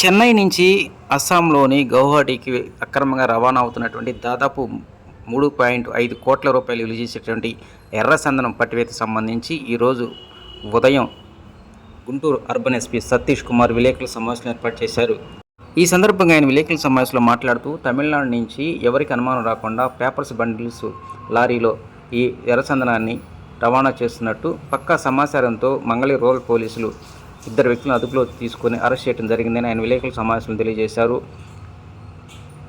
చెన్నై నుంచి అస్సాంలోని గౌహటికి అక్రమంగా రవాణా అవుతున్నటువంటి దాదాపు మూడు పాయింట్ ఐదు కోట్ల రూపాయలు విలువ చేసేటువంటి ఎర్ర సందనం పట్టివేత సంబంధించి ఈరోజు ఉదయం గుంటూరు అర్బన్ ఎస్పీ సతీష్ కుమార్ విలేకరుల సమావేశం ఏర్పాటు చేశారు. ఈ సందర్భంగా ఆయన విలేకరుల సమావేశంలో మాట్లాడుతూ తమిళనాడు నుంచి ఎవరికి అనుమానం రాకుండా పేపర్స్ బండిల్స్ లారీలో ఈ ఎర్రచందనాన్ని రవాణా చేస్తున్నట్టు పక్కా సమాచారంతో మంగళి రూరల్ పోలీసులు ఇద్దరు వ్యక్తులను అదుపులో తీసుకొని అరెస్ట్ చేయడం జరిగిందని ఆయన విలేకరుల సమావేశంలో తెలియజేశారు.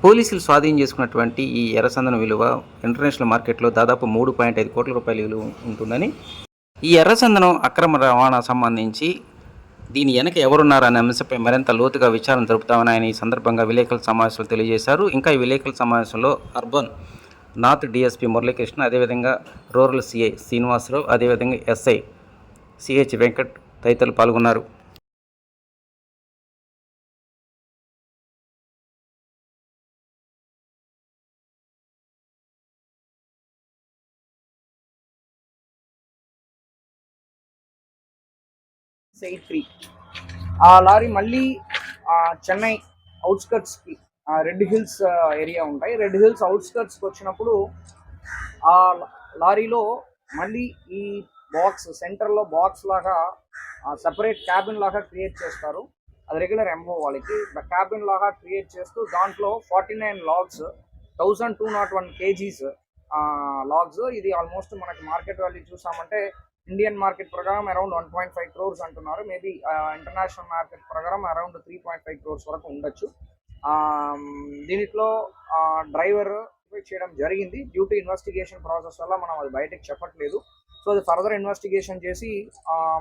పోలీసులు స్వాధీనం చేసుకున్నటువంటి ఈ ఎర్రచందనం విలువ ఇంటర్నేషనల్ మార్కెట్లో దాదాపు మూడు పాయింట్ ఐదు కోట్ల రూపాయల విలువ ఉంటుందని. ఈ ఎర్రచందనం అక్రమ రవాణా సంబంధించి దీని వెనక ఎవరున్నారనే అంశంపై మరింత లోతుగా విచారణ జరుపుతామని ఆయన ఈ సందర్భంగా విలేకరుల సమావేశంలో తెలియజేశారు. ఇంకా ఈ విలేకరుల సమావేశంలో అర్బన్ నార్త్ డిఎస్పీ మురళీకృష్ణ అదేవిధంగా రూరల్ సిఐ శ్రీనివాసరావు అదేవిధంగా ఎస్ఐ సిహెచ్ వెంకట్ తదితరులు పాల్గొన్నారు. ఎయిట్ త్రీ ఆ లారీ మళ్ళీ ఆ, చెన్నై అవుట్స్కట్స్కి రెడ్ హిల్స్ ఏరియా ఉంటాయి. రెడ్ హిల్స్ అవుట్స్కట్స్కి వచ్చినప్పుడు ఆ లారీలో మళ్ళీ ఈ బాక్స్ సెంటర్లో బాక్స్ లాగా సపరేట్ క్యాబిన్ లాగా క్రియేట్ చేస్తారు. అది రెగ్యులర్ ఎంఓ వాళ్ళకి. క్యాబిన్ లాగా క్రియేట్ చేస్తూ దాంట్లో forty nine logs thousand two nought one kgs logs ఇది ఆల్మోస్ట్ మనకి మార్కెట్ వాల్యూ చూసామంటే ఇండియన్ మార్కెట్ ప్రకారం around one point five crores అంటున్నారు. మేబీ ఇంటర్నేషనల్ మార్కెట్ ప్రకారం around three point five crores వరకు ఉండొచ్చు. ఆ, డ్రైవర్ చేయడం జరిగింది. డ్యూ టు ఇన్వెస్టిగేషన్ ప్రాసెస్ వల్ల మనం అది బయటకు చెప్పట్లేదు. సో అది ఫర్దర్ ఇన్వెస్టిగేషన్ చేసి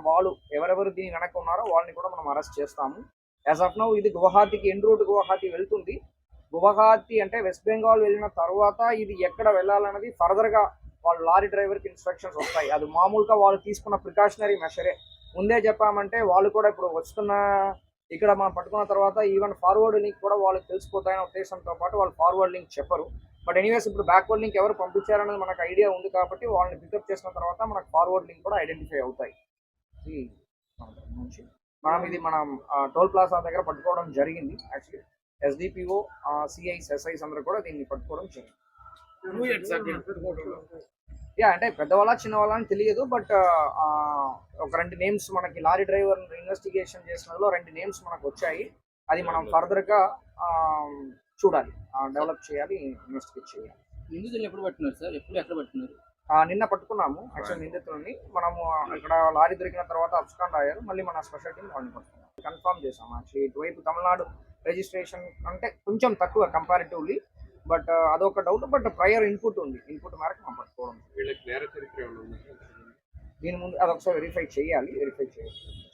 వాళ్ళు ఎవరెవరు దీని వెనక ఉన్నారో వాళ్ళని కూడా మనం అరెస్ట్ చేస్తాము. యాజ్ ఆఫ్ నౌ ఇది గువహాతికి ఎన్ రూట్ గువహాతి వెళ్తుంది. గువహాతి అంటే వెస్ట్ బెంగాల్ వెళ్ళిన తర్వాత ఇది ఎక్కడ వెళ్ళాలన్నది ఫర్దర్గా వాళ్ళ లారీ డ్రైవర్కి ఇన్స్ట్రక్షన్స్ వస్తాయి. అది మామూలుగా వాళ్ళు తీసుకున్న ప్రికాషనరీ మెషరే ముందే చెప్పామంటే వాళ్ళు కూడా ఇప్పుడు వస్తున్న ఇక్కడ మనం పట్టుకున్న తర్వాత ఈవెన్ ఫార్వర్డ్ లింక్ కూడా వాళ్ళకి తెలిసిపోతాయనే ఉద్దేశంతో పాటు వాళ్ళు ఫార్వర్డ్ లింక్ చెప్పరు. బట్ ఎనీవేస్ ఇప్పుడు బ్యాక్వర్డ్ లింక్ ఎవరు పంపించారనేది మనకు ఐడియా ఉంది కాబట్టి వాళ్ళని పికప్ చేసిన తర్వాత మనకు ఫార్వర్డ్ లింక్ కూడా ఐడెంటిఫై అవుతాయి. నుంచి మనం ఇది మనం టోల్ ప్లాజా దగ్గర పట్టుకోవడం జరిగింది. యాక్చువల్లీ ఎస్డిపిఓ సిఐస్ ఎస్ఐస్ అందరూ కూడా దీన్ని పట్టుకోవడం జరిగింది. యా అంటే పెద్దవాళ్ళ చిన్నవాళ్ళ అని తెలియదు బట్ ఒక రెండు నేమ్స్ మనకి లారీ డ్రైవర్ ఇన్వెస్టిగేషన్ చేసినలో రెండు నేమ్స్ మనకు వచ్చాయి. అది మనం ఫర్దర్గా ఆ, చూడాలి. డెవలప్ చేయాలి ఇన్వెస్టిగేట్ చేయాలి. నిందితులు ఎప్పుడు పట్టినారు సార్? ఎప్పుడు ఎక్కడ పట్టినారు ఆ, నిన్న పట్టుకున్నాము. యాక్చువల్ నిందితులని. మనము ఇక్కడ లారీ దొరికిన తర్వాత అబ్స్కాండ్ అయ్యారు మళ్ళీ మన స్పెషల్ టీం వాళ్ళని పట్టుకున్నాం. కన్ఫర్మ్ చేసాము యాక్చువల్లీ ఇటువైపు తమిళనాడు రిజిస్ట్రేషన్ అంటే కొంచెం తక్కువ కంపారిటివ్లీ. బట్ అదొక డౌట్. బట్ ప్రయర్ ఇన్పుట్ ఉంది. ఇన్పుట్ మేరకు మనం పట్టుకోవడం. దీని ముందు అది ఒకసారి వెరిఫై చేయాలి. వెరిఫై చేయాలి.